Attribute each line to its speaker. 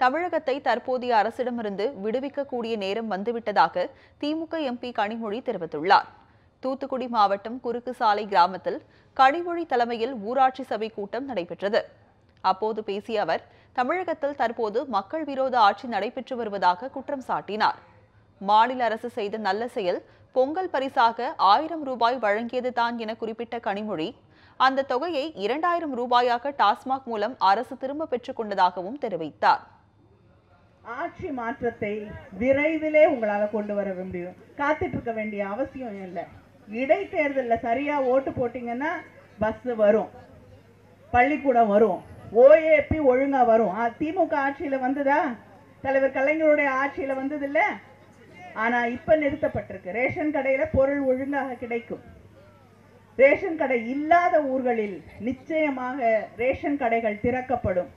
Speaker 1: தமிழகத்தை தற்போதைய அரசிடமிருந்து விடுவிக்கக்கூடிய நேரம் வந்துவிட்டதாக திமுக எம்பி கனிமொழி தெரிவித்துள்ளார். தூத்துக்குடி மாவட்டம் குறுக்கு சாலை கிராமத்தில் கனிமொழி தலைமையில் ஊராட்சி சபை கூட்டம் நடைபெற்றது. அப்போது பேசிய அவர் தமிழகத்தில் தற்போது மக்கள் விரோத ஆட்சி நடைபெற்று வருவதாக குற்றம் சாட்டினார். மாநில அரசு செய்த நல்ல செயல் பொங்கல் பரிசாக ஆயிரம் ரூபாய் வழங்கியதுதான் என குறிப்பிட்ட கனிமொழி அந்த தொகையை இரண்டாயிரம் ரூபாயாக டாஸ்மாக் மூலம் அரசு திரும்ப பெற்றுக் கொண்டதாகவும் தெரிவித்தார்.
Speaker 2: ஆட்சி மாற்றத்தை விரைவிலே உங்களால் கொண்டு வர முடியும். காத்துட்டு இருக்க வேண்டிய அவசியம் இல்லை. இடைத்தேர்தலில் சரியாக ஓட்டு போட்டிங்கன்னா பஸ்ஸு வரும். பள்ளிக்கூடம் வரும். ஓஏபி ஒழுங்காக வரும். ஆ, திமுக ஆட்சியில் வந்ததா? தலைவர் கலைஞருடைய ஆட்சியில் வந்தது ஆனால் இப்போ நிறுத்தப்பட்டிருக்கு. ரேஷன் கடையில் பொருள் ஒழுங்காக கிடைக்கும். ரேஷன் கடை இல்லாத ஊர்களில் நிச்சயமாக ரேஷன் கடைகள் திறக்கப்படும்.